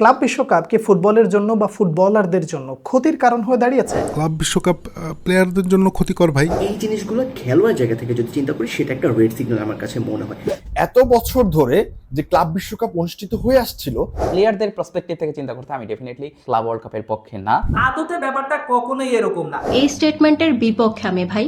Club বিশ্বকাপ কি ফুটবলের জন্য বা ফুটবলারদের জন্য ক্ষতির কারণ হয়ে দাঁড়িয়েছে? ক্লাব বিশ্বকাপ প্লেয়ারদের জন্য ক্ষতিকর ভাই। এই জিনিসগুলো খেলোয়াড় জায়গা থেকে যদি চিন্তা করি সেটা একটা রেড সিগন্যাল আমার কাছে মনে হয়। এত বছর ধরে যে ক্লাব বিশ্বকাপ অনুষ্ঠিত হয়ে আসছিল প্লেয়ারদের পার্সপেক্টিভ থেকে চিন্তা করতে আমি ডেফিনেটলি ক্লাব ওয়ার্ল্ড কাপের পক্ষে না। আদতে ব্যাপারটা কখনোই এরকম না। এই স্টেটমেন্টের বিপক্ষে আমি ভাই।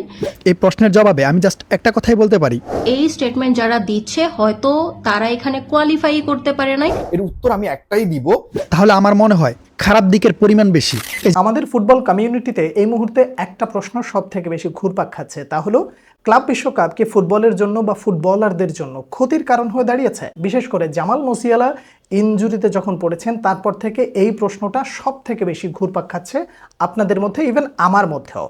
এই প্রশ্নের জবাবে আমি জাস্ট একটা কথাই বলতে পারি। এই স্টেটমেন্ট যারা দিচ্ছে হয়তো তারা এখানে কোয়ালিফাই করতে পারে নাই। এর উত্তর আমি একটাই দিব তাহলে আমার মনে হয় খারাপ দিকের পরিমাণ বেশি। আমাদের ফুটবল কমিউনিটিতে এই মুহূর্তে একটা প্রশ্ন সব থেকে বেশি ঘুরপাক খাচ্ছে, তা হলো, ক্লাব বিশ্বকাপ কি ফুটবলের জন্য বা ফুটবলারদের জন্য ক্ষতির কারণ হয়ে দাঁড়িয়েছে? বিশেষ করে জামাল মুসিয়ালা ইনজুরিতে যখন পড়েছেন, তারপর থেকে এই প্রশ্নটা সব থেকে বেশি ঘুরপাক খাচ্ছে আপনাদের মধ্যে ইভেন আমার মধ্যেও।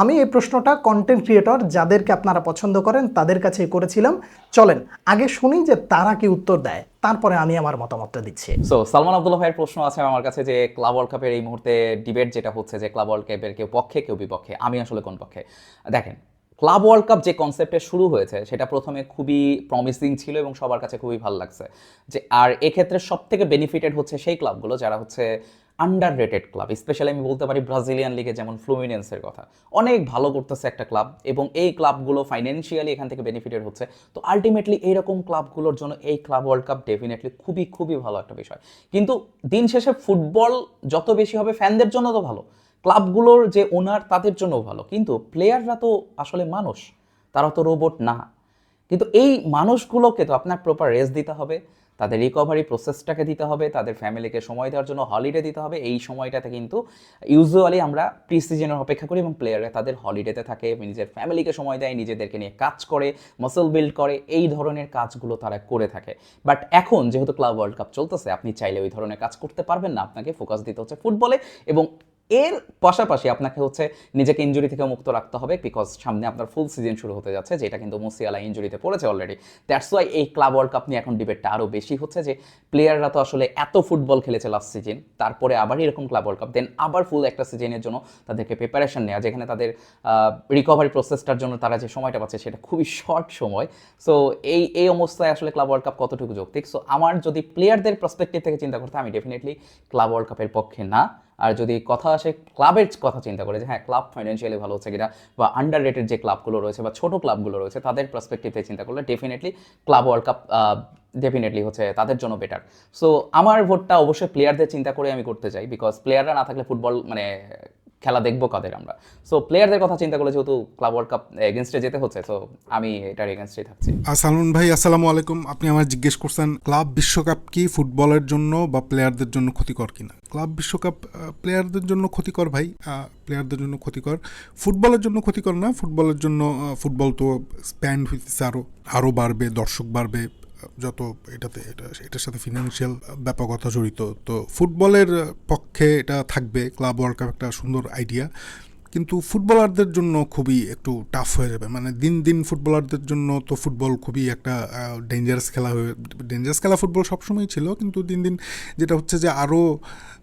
আমি এই প্রশ্নটা কন্টেন্ট ক্রিয়েটর যাদেরকে আপনারা পছন্দ করেন তাদের কাছেই করেছিলাম। চলেন, আগে শুনি যে তারা কি উত্তর দেয়, তারপরে আমি আমার মতামতটা দিচ্ছি। সো সালমান আব্দুল্লাহ ভাইয়ের প্রশ্ন আছে আমার কাছে যে, ক্লাব ওয়ার্ল্ড কাপের এই মুহূর্তে ডিবেট যেটা হচ্ছে যে, ক্লাব ওয়ার্ল্ড কাপের কেউ পক্ষে, কেউ বিপক্ষে, আমি আসলে কোন পক্ষে? দেখেন, ক্লাব ওয়ার্ল্ড কাপ যে কনসেপ্টে শুরু হয়েছে, সেটা প্রথমে খুবই প্রমিসিং ছিল এবং সবার কাছে খুবই ভালো লাগছে। যে, আর এক্ষেত্রে সব থেকে বেনিফিটেড হচ্ছে সেই ক্লাবগুলো যারা হচ্ছে আন্ডার রেটেড ক্লাব স্পেশালি আমি বলতে পারি ব্রাজিলিয়ান লিগে যেমন ফ্লুমিনেন্সের কথা। অনেক ভালো করতেছে একটা ক্লাব এবং এই ক্লাবগুলো ফাইন্যান্সিয়ালি এখান থেকে বেনিফিটেড হচ্ছে। তো আলটিমেটলি এইরকম ক্লাবগুলোর জন্য এই ক্লাব ওয়ার্ল্ড কাপ ডেফিনেটলি খুবই খুবই ভালো একটা বিষয়। কিন্তু দিন শেষে ফুটবল যত বেশি হবে ফ্যানদের জন্য তো ভালো। ক্লাবগুলোর যে ওনার তাদের জন্যও ভালো। কিন্তু প্লেয়াররা তো আসলে মানুষ, তারা তো রোবট না। কিন্তু এই মানুষগুলোকে তো আপনার প্রপার রেস্ট দিতে হবে। তাদের রিকভারি প্রসেসটাকে দিতে হবে, তাদের ফ্যামিলিকে সময় দেওয়ার জন্য হলিডে দিতে হবে, এই সময়টাতে কিন্তু ইউজুয়ালি আমরা প্রি সিজনের অপেক্ষা করি এবং প্লেয়াররা তাদের হলিডেতে থাকে, নিজের ফ্যামিলিকে সময় দেয়, নিজেদেরকে নিয়ে কাজ করে মাসল বিল্ড করে, এই ধরনের কাজগুলো তারা করে থাকে। বাট এখন যেহেতু ক্লাব ওয়ার্ল্ড কাপ চলতেছে, আপনি চাইলে ওই ধরনের কাজ করতে পারবেন না, আপনাকে ফোকাস দিতে হচ্ছে ফুটবলে এবং এর পাশাপাশি আপনাকে হচ্ছে নিজেকে ইঞ্জুরি থেকে মুক্ত রাখতে হবে বিকজ সামনে আপনার ফুল সিজন শুরু হতে যাচ্ছে, যেটা কিন্তু মুসিয়ালা ইঞ্জুরিতে পড়েছে অলরেডি দ্যাটস ওয়াই এই ক্লাব ওয়ার্ল্ড কাপ নিয়ে এখন ডিবেটটা আরও বেশি হচ্ছে যে প্লেয়াররা তো আসলে এত ফুটবল খেলেছে লাস্ট সিজন তারপরে আবার এরকম ক্লাব ওয়ার্ল্ড কাপ দেন আবার ফুল একটা সিজনের জন্য তাদেরকে প্রিপারেশন নেওয়া, যেখানে তাদের রিকভারি প্রসেসটার জন্য তারা যে সময়টা পাচ্ছে সেটা খুবই শর্ট সময়। সো এই এই অবস্থায় আসলে ক্লাব ওয়ার্ল্ড কাপ কতটুকু যৌক্তিক? সো আমার যদি প্লেয়ারদের পার্সপেক্টিভ থেকে চিন্তা করতে আমি ডেফিনেটলি ক্লাব ওয়ার্ল্ড কাপের পক্ষে না। আর যদি কথা আসে ক্লাবের কথা চিন্তা করে যে হ্যাঁ ক্লাব ফাইন্যান্সিয়ালি ভালো হচ্ছে কিনা বা আন্ডার রেটেড যে ক্লাবগুলো রয়েছে বা ছোটো ক্লাবগুলো রয়েছে, তাদের পার্সপেক্টিভে চিন্তা করলে definitely club world cup definitely হচ্ছে তাদের জন্য বেটার সো আমার ভোটটা অবশ্যই প্লেয়ারদের চিন্তা করে আমি করতে চাই বিকজ প্লেয়াররা না থাকলে ফুটবল মানে খেলা দেখব কাদের আমরা। সো প্লেয়ারদের কথা চিন্তা করলে যেহেতু ক্লাব ওয়ার্ল্ড কাপ এগেনস্টে যেতে হচ্ছে সো আমি এটার এগেনস্টেই থাকছি। আর সালমান ভাই, আসসালামু আলাইকুম। আপনি আমার জিজ্ঞেস করছেন ক্লাব বিশ্বকাপ কি ফুটবলের জন্য বা প্লেয়ারদের জন্য ক্ষতিকর কিনা? ক্লাব বিশ্বকাপ প্লেয়ারদের জন্য ক্ষতিকর ভাই প্লেয়ারদের জন্য ক্ষতিকর। ফুটবলের জন্য ক্ষতিকর না ফুটবলের জন্য ফুটবল তো স্প্যান্ড হইতেছে আরও আরও বাড়বে, দর্শক বাড়বে। যত এটাতে, এটা, এটার সাথে ফিনান্সিয়াল ব্যাপকতা জড়িত, তো ফুটবলের পক্ষে এটা থাকবে, ক্লাব ওয়ার্ল্ড কাপ একটা সুন্দর আইডিয়া কিন্তু ফুটবলারদের জন্য খুবই একটু টাফ হয়ে যাবে। মানে দিন দিন ফুটবলারদের জন্য তো ফুটবল খুবই একটা ডেঞ্জারাস খেলা হয়ে ডেঞ্জারাস খেলা ফুটবল সবসময় ছিল, কিন্তু দিন দিন যেটা হচ্ছে যে আরও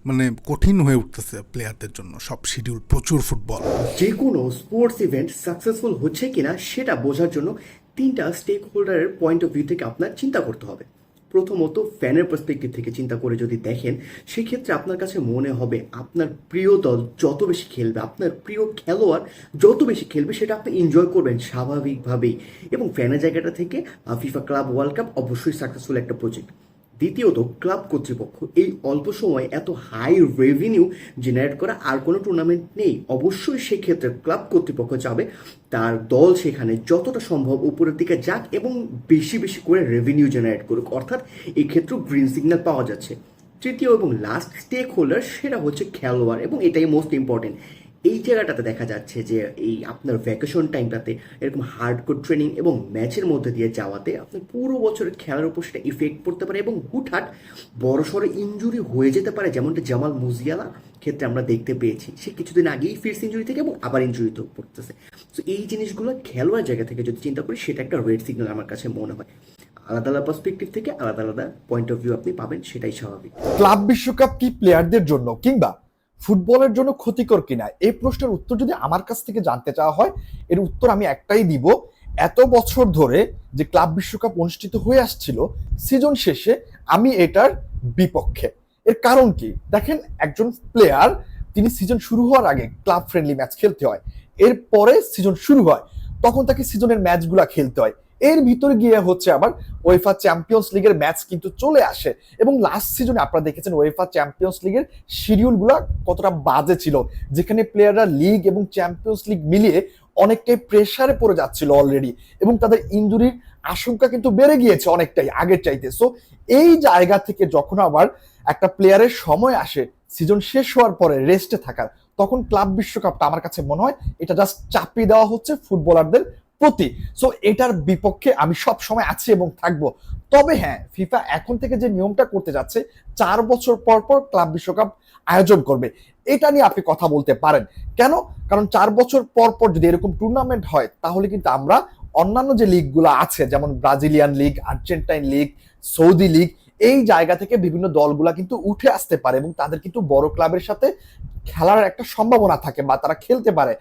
মানে কঠিন হয়ে উঠতেছে প্লেয়ারদের জন্য, সব শিডিউল প্রচুর ফুটবল। যে কোনো স্পোর্টস ইভেন্ট সাকসেসফুল হচ্ছে কিনা সেটা বোঝার জন্য তিনটা স্টেক হোল্ডারের পয়েন্ট অফ ভিউ থেকে আপনার চিন্তা করতে হবে। প্রথমত ফ্যানের পার্সপেক্টিভ থেকে চিন্তা করে যদি দেখেন, সেক্ষেত্রে আপনার কাছে মনে হবে আপনার প্রিয় দল যত বেশি খেলবে, আপনার প্রিয় খেলোয়াড় যত বেশি খেলবে, সেটা আপনি এনজয় করবেন স্বাভাবিকভাবেই। এবং ফ্যানের জায়গাটা থেকে ফিফা ক্লাব ওয়ার্ল্ড কাপ অবশ্যই সাকসেসফুল একটা প্রজেক্ট দ্বিতীয়ত, ক্লাব কর্তৃপক্ষ এই অল্প সময়ে এত হাই রেভিনিউ জেনারেট করা আর কোনো টুর্নামেন্ট নেই। অবশ্যই সেক্ষেত্রে ক্লাব কর্তৃপক্ষ চাবে তার দল সেখানে যতটা সম্ভব উপরের দিকে যাক এবং বেশি বেশি করে রেভিনিউ জেনারেট করুক। অর্থাৎ এই ক্ষেত্রেও গ্রিন সিগন্যাল পাওয়া যাচ্ছে। তৃতীয় এবং লাস্ট স্টেক হোল্ডার সেটা হচ্ছে খেলোয়াড় এবং এটাই মোস্ট ইম্পর্টেন্ট এই জায়গাটাতে দেখা যাচ্ছে যে এই আপনার ভ্যাকেশন টাইমটাতে এরকম হার্ড হার্ডকোর ট্রেনিং এবং ম্যাচের মধ্যে দিয়ে যাওয়াতে আপনার পুরো বছরের খেলার উপর সেটা ইফেক্ট পড়তে পারে এবং হুটহাট বড় সড়ো ইঞ্জুরি হয়ে যেতে পারে, যেমনটা জামাল মুজিয়ালা ক্ষেত্রে আমরা দেখতে পেয়েছি। সে কিছুদিন আগেই ফিরস ইঞ্জুরি থেকে এবং আবার ইঞ্জুরিতে পড়তেছে। তো এই জিনিসগুলো খেলোয়াড় জায়গা থেকে যদি চিন্তা করি, সেটা একটা রেড সিগন্যাল আমার কাছে মনে হয়। আলাদা আলাদা পার্সপেক্টিভ থেকে আলাদা আলাদা পয়েন্ট অফ ভিউ আপনি পাবেন, সেটাই স্বাভাবিক। ক্লাব বিশ্বকাপ কি প্লেয়ারদের জন্য কিংবা ফুটবলের জন্য ক্ষতিকর কিনা? এই প্রশ্নের উত্তর যদি আমার কাছ থেকে জানতে চাওয়া হয়, এর উত্তর আমি একটাই দিব। এত বছর ধরে যে ক্লাব বিশ্বকাপ অনুষ্ঠিত হয়ে আসছিল, সিজন শেষে আমি এটার বিপক্ষে। এর কারণ কি? দেখেন, একজন প্লেয়ার তিনি সিজন শুরু হওয়ার আগে ক্লাব ফ্রেন্ডলি ম্যাচ খেলতে হয়। এরপরে সিজন শুরু হয়, তখন তাকে সিজনের ম্যাচগুলা খেলতে হয়। এর ভিতরে গিয়ে হচ্ছে আবার ওয়েফা চ্যাম্পিয়ন্স লিগের ম্যাচ কিন্তু চলে আসে। এবং লাস্ট সিজনে আপনারা দেখেছেন ওয়েফা চ্যাম্পিয়ন্স লিগের শিডিউলগুলো কতটা বাজে ছিল, যেখানে প্লেয়াররা লিগ এবং চ্যাম্পিয়ন্স লিগ মিলিয়ে অনেকটাই প্রেসারে পড়ে যাচ্ছিল অলরেডি এবং তাদের ইঞ্জুরির আশঙ্কা কিন্তু বেড়ে গিয়েছে অনেকটাই, আগের চাইতে। সো এই জায়গা থেকে যখন আবার একটা প্লেয়ারের সময় আসে সিজন শেষ হওয়ার পরে রেস্টে থাকার, তখন ক্লাব বিশ্বকাপটা আমার কাছে মনে হয় এটা জাস্ট চাপিয়ে দেওয়া হচ্ছে ফুটবলারদের প্রতি। সো এটার বিপক্ষে আমি সব সময় আছি এবং থাকব। তবে হ্যাঁ ফিফা এখন থেকে যে নিয়মটা করতে যাচ্ছে, চার বছর পর পর ক্লাব বিশ্বকাপ আয়োজন করবে। এটা নিয়ে আপনি কথা বলতে পারেন। কেন? কারণ চার বছর পর পর যদি এরকম টুর্নামেন্ট হয়, তাহলে কিন্তু আমরা অন্যান্য যে লিগগুলো আছে, যেমন Brazilian league Argentine league Saudi league এই জায়গা থেকে বিভিন্ন দলগুলা কিন্তু উঠে আসতে পারে এবং তাদের কিন্তু বড় ক্লাবের সাথে খেলার একটা সম্ভাবনা থাকে বা তারা খেলতে পারে।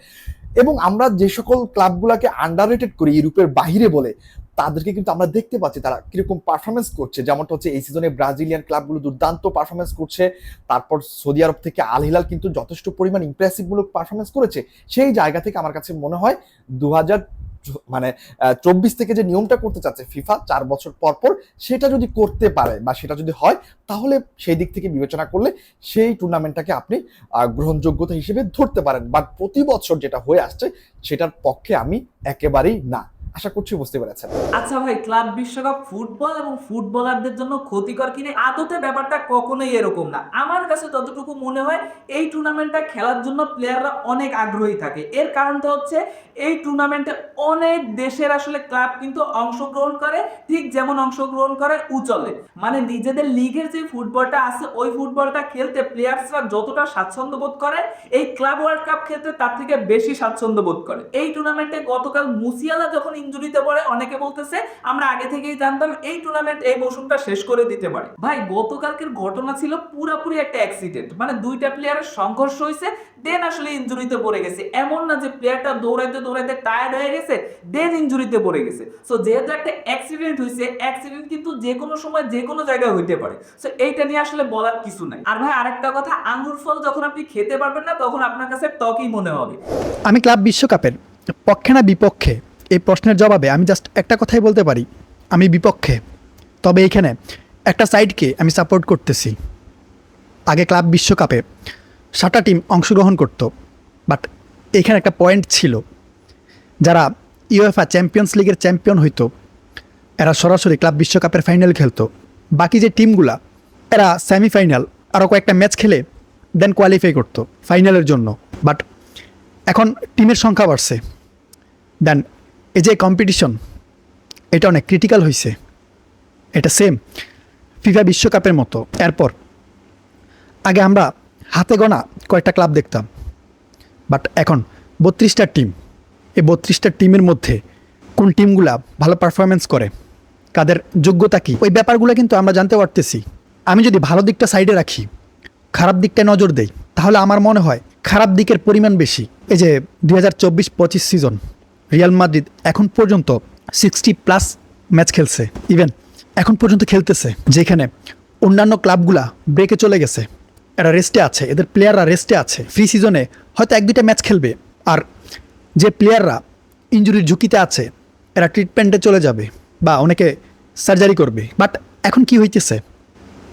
এবং আমরা যে সকল ক্লাবগুলোকে আন্ডার করি, ইউরোপের বাহিরে বলে, তাদেরকে কিন্তু আমরা দেখতে পাচ্ছি তারা কীরকম পারফরমেন্স করছে। যেমনটা হচ্ছে এই সিজনে ব্রাজিলিয়ান ক্লাবগুলো দুর্দান্ত পারফরমেন্স করছে। তারপর সৌদি আরব থেকে আল হিলাল কিন্তু যথেষ্ট পরিমাণ ইমপ্রেসিভ মূলক পারফরমেন্স করেছে। সেই জায়গা থেকে আমার কাছে মনে হয় দু হাজার মানে চব্বিশ থেকে যে নিয়মটা করতে চাচ্ছে ফিফা, চার বছর পর পর সেটা যদি করতে পারে বা সেটা যদি হয়, তাহলে সেই দিক থেকে বিবেচনা করলে সেই টুর্নামেন্টটাকে আপনি গ্রহণযোগ্যতা হিসেবে ধরতে পারেন। বাট প্রতি বছর যেটা হয়ে আসছে, সেটার পক্ষে আমি একেবারেই না। আশা করছি বুঝতে পেরেছেন। আচ্ছা ভাই, ক্লাব বিশ্বকাপ ফুটবল এবং ফুটবলারদের জন্য ক্ষতিকর কিনে আদতে ব্যাপারটা কখনোই এরকম না। আমার কাছে যতটুকু মনে হয়, এই টুর্নামেন্টটা খেলার জন্য প্লেয়াররা অনেক আগ্রহী থাকে। এর কারণটা হচ্ছে, এই টুর্নামেন্টে অনেক দেশের আসলে ক্লাব কিন্তু অংশগ্রহণ করে, ঠিক যেমন অংশগ্রহণ করে উচলে। মানে নিজেদের লিগের যে ফুটবলটা আছে, ওই ফুটবলটা খেলতে প্লেয়ার্সরা যতটা স্বাচ্ছন্দ্য বোধ করে, এই ক্লাব ওয়ার্ল্ড কাপ খেলতে তার থেকে বেশি স্বাচ্ছন্দ্য বোধ করে। এই টুর্নামেন্টে গতকাল মুসিয়ালা যখন ইনজুরিতে পড়ে, অনেকে বলতেছে, আমরা আগে থেকেই জানতাম এই টুর্নামেন্ট এই মৌসুমটা শেষ করে দিতে পারে। ভাই, গতকালকের ঘটনা ছিল পুরাপুরি একটা অ্যাক্সিডেন্ট মানে দুইটা প্লেয়ারের সংঘর্ষ হয়েছে দেন আসলে ইনজুরিতে পড়ে গেছে। এমন না যে প্লেয়ারটা দৌড়াইতে দৌড়াইতে টায়ার্ড হয়ে গেছে দেন ইনজুরিতে পড়ে গেছে। সো যেহেতু একটা অ্যাক্সিডেন্ট হয়েছে অ্যাক্সিডেন্ট কিন্তু যে কোনো সময় যে কোনো জায়গায় হইতে পারে। সো এইটা নিয়ে আসলে বলার কিছু নাই। আর ভাই, আরেকটা কথা, আঙ্গুর ফল যখন আপনি খেতে পারবেন না, তখন আপনার কাছে টকই মনে হবে। আমি ক্লাব বিশ্বকাপের পক্ষে না বিপক্ষে এই প্রশ্নের জবাবে আমি জাস্ট একটা কথাই বলতে পারি, আমি বিপক্ষে। তবে এইখানে একটা সাইডকে আমি সাপোর্ট করতেছি। আগে ক্লাব বিশ্বকাপে সাতটা টিম অংশগ্রহণ করত বাট এখানে একটা পয়েন্ট ছিল। যারা ইউএফআ চ্যাম্পিয়ন্স লিগের চ্যাম্পিয়ন হইতো, এরা সরাসরি ক্লাব বিশ্বকাপের ফাইনাল খেলতো। বাকি যে টিমগুলা এরা সেমিফাইনাল আরও কয়েকটা ম্যাচ খেলে দেন কোয়ালিফাই করতো ফাইনালের জন্য। বাট এখন টিমের সংখ্যা বাড়ছে। দেন এই যে কম্পিটিশন এটা অনেক ক্রিটিক্যাল হয়েছে এটা সেম ফিফা বিশ্বকাপের মতো। এরপর, আগে আমরা হাতে গোনা কয়েকটা ক্লাব দেখতাম। বাট এখন বত্রিশটা টিম এই বত্রিশটা টিমের মধ্যে কোন টিমগুলা ভালো পারফরমেন্স করে, কাদের যোগ্যতা কী, ওই ব্যাপারগুলো কিন্তু আমরা জানতে পারতেছি। আমি যদি ভালো দিকটা সাইডে রাখি, খারাপ দিকটায় নজর দেই, তাহলে আমার মনে হয় খারাপ দিকের পরিমাণ বেশি। এই যে দুই হাজার চব্বিশ পঁচিশ সিজন রিয়াল মাদ্রিদ এখন পর্যন্ত সিক্সটি প্লাস ম্যাচ খেলছে। ইভেন এখন পর্যন্ত খেলতেছে, যেখানে অন্যান্য ক্লাবগুলা ব্রেকে চলে গেছে। এরা রেস্টে আছে, এদের প্লেয়াররা রেস্টে আছে। ফ্রি সিজনে হয়তো এক দুইটা ম্যাচ খেলবে। আর যে প্লেয়াররা ইঞ্জুরির ঝুঁকিতে আছে, এরা ট্রিটমেন্টে চলে যাবে বা অনেকে সার্জারি করবে। বাট এখন কি হইতেছে?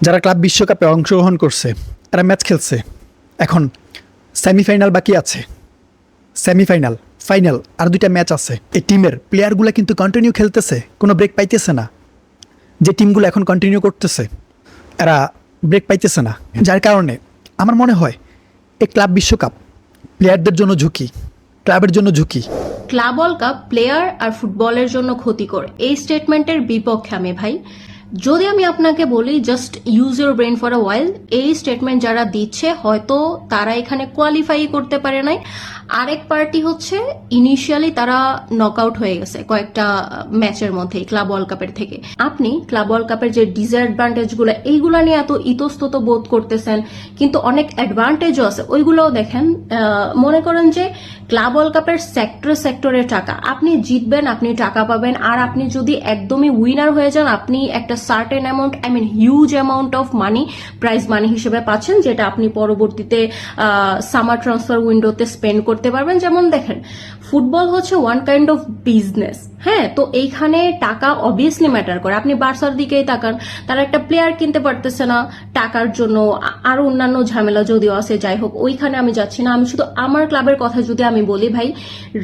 যারা ক্লাব বিশ্বকাপে অংশগ্রহণ করছে, এরা ম্যাচ খেলছে। এখন সেমিফাইনাল বাকি আছে। সেমিফাইনাল ফাইনাল আর দুইটা ম্যাচ আছে। এই টিমের প্লেয়ারগুলো কিন্তু কন্টিনিউ খেলতেছে, কোনো ব্রেক পাইতেছে না। যে টিমগুলো এখন কন্টিনিউ করতেছে, এরা ব্রেক পাইতেছে না। যার কারণে আমার মনে হয়, এই ক্লাব বিশ্বকাপ প্লেয়ারদের জন্য ঝুঁকি ক্লাবের জন্য ঝুঁকি। ক্লাব ওয়ার্ল্ড কাপ প্লেয়ার আর ফুটবলের জন্য ক্ষতিকর, এই স্টেটমেন্টের বিপক্ষে আমি ভাই। যদি আমি আপনাকে বলি just use your brain for a while এই স্টেটমেন্ট যারা দিচ্ছে, হয়তো তারা এখানে কোয়ালিফাই করতে পারে নাই। আরেক পার্টি হচ্ছে ইনিশিয়ালি তারা নক আউট হয়ে গেছে কয়েকটা ম্যাচের মধ্যে ক্লাব ওয়ার্ল্ড কাপের থেকে। আপনি ক্লাব ওয়ার্ল্ড কাপের যে ডিসঅ্যাডভান্টেজগুলো এইগুলো নিয়ে এত ইতস্তত বোধ করতেছেন, কিন্তু অনেক অ্যাডভান্টেজও আছে। ওইগুলোও দেখেন মনে করেন যে ক্লাব ওয়ার্ল্ড কাপের সেক্টর সেক্টরের টাকা। আপনি জিতবেন, আপনি টাকা পাবেন, আর আপনি যদি একদমই উইনার হয়ে যান, আপনি একটা certain amount I mean huge amount of money prize money হিসেবে পাচ্ছেন, যেটা আপনি পরবর্তীতে সামার ট্রান্সফার উইন্ডোতে স্পেন্ড করতে পারবেন। যেমন দেখেন ফুটবল হচ্ছে ওয়ান কাইন্ড অফ বিজনেস হ্যাঁ তো এইখানে টাকা অবভিয়াসলি ম্যাটার করে। আপনি বার্সার দিকেই তাকান, তারা একটা প্লেয়ার কিনতে পারতেছে না টাকার জন্য আরও অন্যান্য ঝামেলা যদিও আছে, যাই হোক, ওইখানে আমি যাচ্ছি না। আমি শুধু আমার ক্লাবের কথা যদি আমি বলি ভাই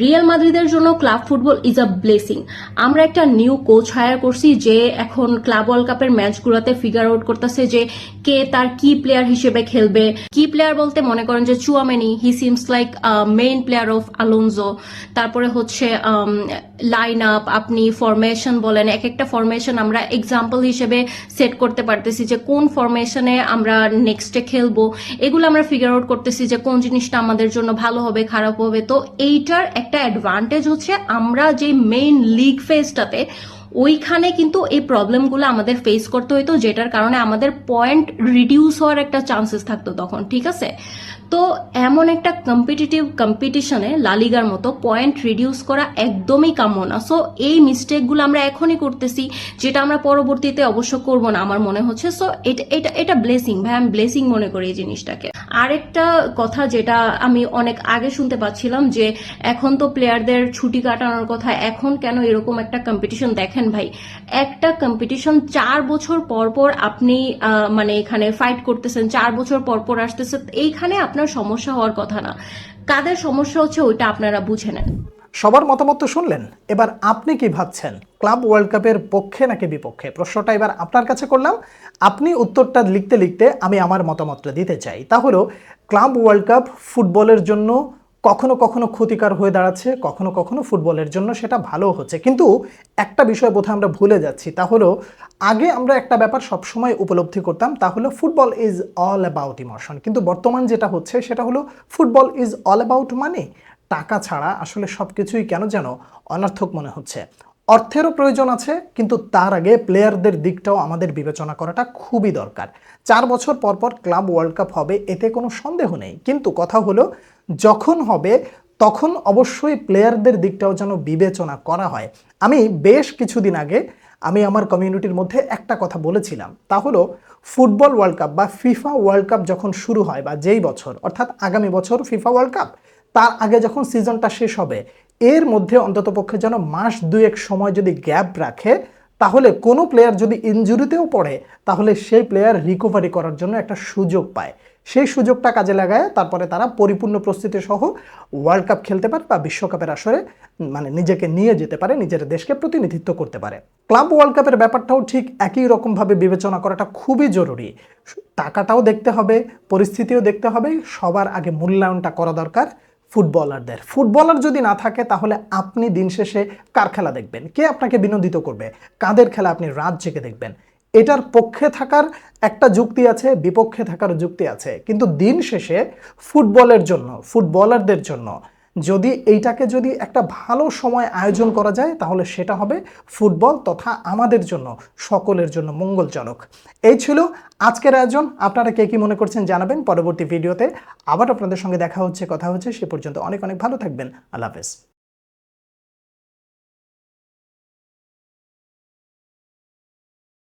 রিয়াল মাদ্রিদের জন্য club football is a blessing আমরা একটা নিউ কোচ হায়ার করছি যে এখন ক্লাব ওয়ার্ল্ড কাপের ম্যাচগুলোতে ফিগার আউট করতেছে যে কে তার কি প্লেয়ার হিসেবে খেলবে। কি প্লেয়ার বলতে মনে করেন যে Tchouameni he seems like main player of Alonso তারপরে হচ্ছে লাইন আপ আপনি ফরমেশন বলেন এক একটা ফরমেশন আমরা এক্সাম্পল হিসেবে সেট করতে পারতেছি যে কোন ফরমেশনে আমরা নেক্সটে খেলব। এগুলো আমরা ফিগার আউট করতেছি যে কোন জিনিসটা আমাদের জন্য ভালো হবে, খারাপ হবে। তো এইটার একটা অ্যাডভান্টেজ হচ্ছে আমরা যে মেইন লিগ ফেজটাতে ওইখানে কিন্তু এই প্রবলেমগুলো আমাদের ফেস করতে হইতো, যেটার কারণে আমাদের পয়েন্ট রিডিউস হওয়ার একটা চান্সেস থাকতো তখন, ঠিক আছে? তো এমন একটা কম্পিটিটিভ কম্পিটিশনে লালিগার মতো পয়েন্ট রিডিউস করা একদমই কাম্য না। সো এই মিস্টেকগুলো আমরা এখনই করতেছি, যেটা আমরা পরবর্তীতে অবশ্য করব না, আমার মনে হচ্ছে। সো এটা এটা এটা ব্লেসিং ভাই, আমি ব্লেসিং মনে করি এই জিনিসটাকে। আরেকটা কথা যেটা আমি অনেক আগে শুনতে পাচ্ছিলাম যে, এখন তো প্লেয়ারদের ছুটি কাটানোর কথা, এখন কেন এরকম একটা কম্পিটিশন দেখেন ভাই? একটা কম্পিটিশন চার বছর পর পর আপনি মানে এখানে ফাইট করতেছেন, চার বছর পর পর আসতেছে, এইখানে আপনার সমস্যা হওয়ার কথা না। কাদের সমস্যা হচ্ছে ওইটা আপনারা বুঝে নেন। সবার মতামত তো শুনলেন। এবার আপনি কি ভাবছেন? ক্লাব ওয়ার্ল্ড কাপের পক্ষে নাকি বিপক্ষে? প্রশ্নটা এবার আপনার কাছে করলাম। আপনি উত্তরটা লিখতে লিখতে আমি আমার মতামতটা দিতে চাই। তা হলো, ক্লাব ওয়ার্ল্ড কাপ ফুটবলের জন্য কখনো কখনো ক্ষতিকার হয়ে দাঁড়াচ্ছে, কখনো কখনো ফুটবলের জন্য সেটা ভালো হচ্ছে। কিন্তু একটা বিষয় বোধহয় আমরা ভুলে যাচ্ছি, তা হলো আগে আমরা একটা ব্যাপার সবসময় উপলব্ধি করতাম, তা হলো football is all about emotion. কিন্তু বর্তমান যেটা হচ্ছে সেটা হলো ফুটবল ইজ অল অ্যাবাউট মানে টাকা ছাড়া আসলে সব কিছুই কেন যেন অনর্থক মনে হচ্ছে। অর্থেরও প্রয়োজন আছে, কিন্তু তার আগে প্লেয়ারদের দিকটাও আমাদের বিবেচনা করাটা খুবই দরকার। চার বছর পর পর ক্লাব ওয়ার্ল্ড কাপ হবে, এতে কোনো সন্দেহ নেই। কিন্তু কথা হলো যখন হবে, তখন অবশ্যই প্লেয়ারদের দিকটাও যেন বিবেচনা করা হয়। আমি বেশ কিছুদিন আগে আমি আমার কমিউনিটির মধ্যে একটা কথা বলেছিলাম। তা হলো ফুটবল ওয়ার্ল্ড কাপ বা ফিফা ওয়ার্ল্ড কাপ যখন শুরু হয় বা যেই বছর, অর্থাৎ আগামী বছর ফিফা ওয়ার্ল্ড কাপ তার আগে যখন সিজনটা শেষ হবে, এর মধ্যে অন্ততপক্ষে যেন মাস দুয়েক সময় যদি গ্যাপ রাখে, তাহলে কোনো প্লেয়ার যদি ইনজুরিতেও পড়ে, তাহলে সেই প্লেয়ার রিকভারি করার জন্য একটা সুযোগ পায়। সেই সুযোগটা কাজে লাগায়, তারপরে তারা পরিপূর্ণ প্রস্তুতি সহ ওয়ার্ল্ড কাপ খেলতে পারে বা বিশ্বকাপের আসরে মানে নিজেকে নিয়ে যেতে পারে, নিজের দেশকে প্রতিনিধিত্ব করতে পারে। ক্লাব ওয়ার্ল্ড কাপের ব্যাপারটাও ঠিক একই রকমভাবে বিবেচনা করাটা খুবই জরুরি। টাকাটাও দেখতে হবে, পরিস্থিতিও দেখতে হবে, সবার আগে মূল্যায়নটা করা দরকার ফুটবলারদের। ফুটবলার যদি না থাকে, তাহলে আপনি দিন শেষে কার খেলা দেখবেন? কে আপনাকে বিনোদিত করবে? কাদের খেলা আপনি রাত জেগে দেখবেন? এটার পক্ষে থাকার একটা যুক্তি আছে, বিপক্ষে থাকার যুক্তি আছে। কিন্তু দিন শেষে ফুটবলের জন্য, ফুটবলারদের জন্য যদি এইটাকে যদি একটা ভালো সময় আয়োজন করা যায়, তাহলে সেটা হবে ফুটবল তথা আমাদের জন্য, সকলের জন্য মঙ্গলজনক। এই ছিল আজকের আয়োজন। আপনারা কে কি মনে করছেন জানাবেন পরবর্তী ভিডিওতে। আবার আপনাদের সঙ্গে দেখা হচ্ছে, কথা হচ্ছে, সে পর্যন্ত অনেক অনেক ভালো থাকবেন। আল্লাহ হাফেজ।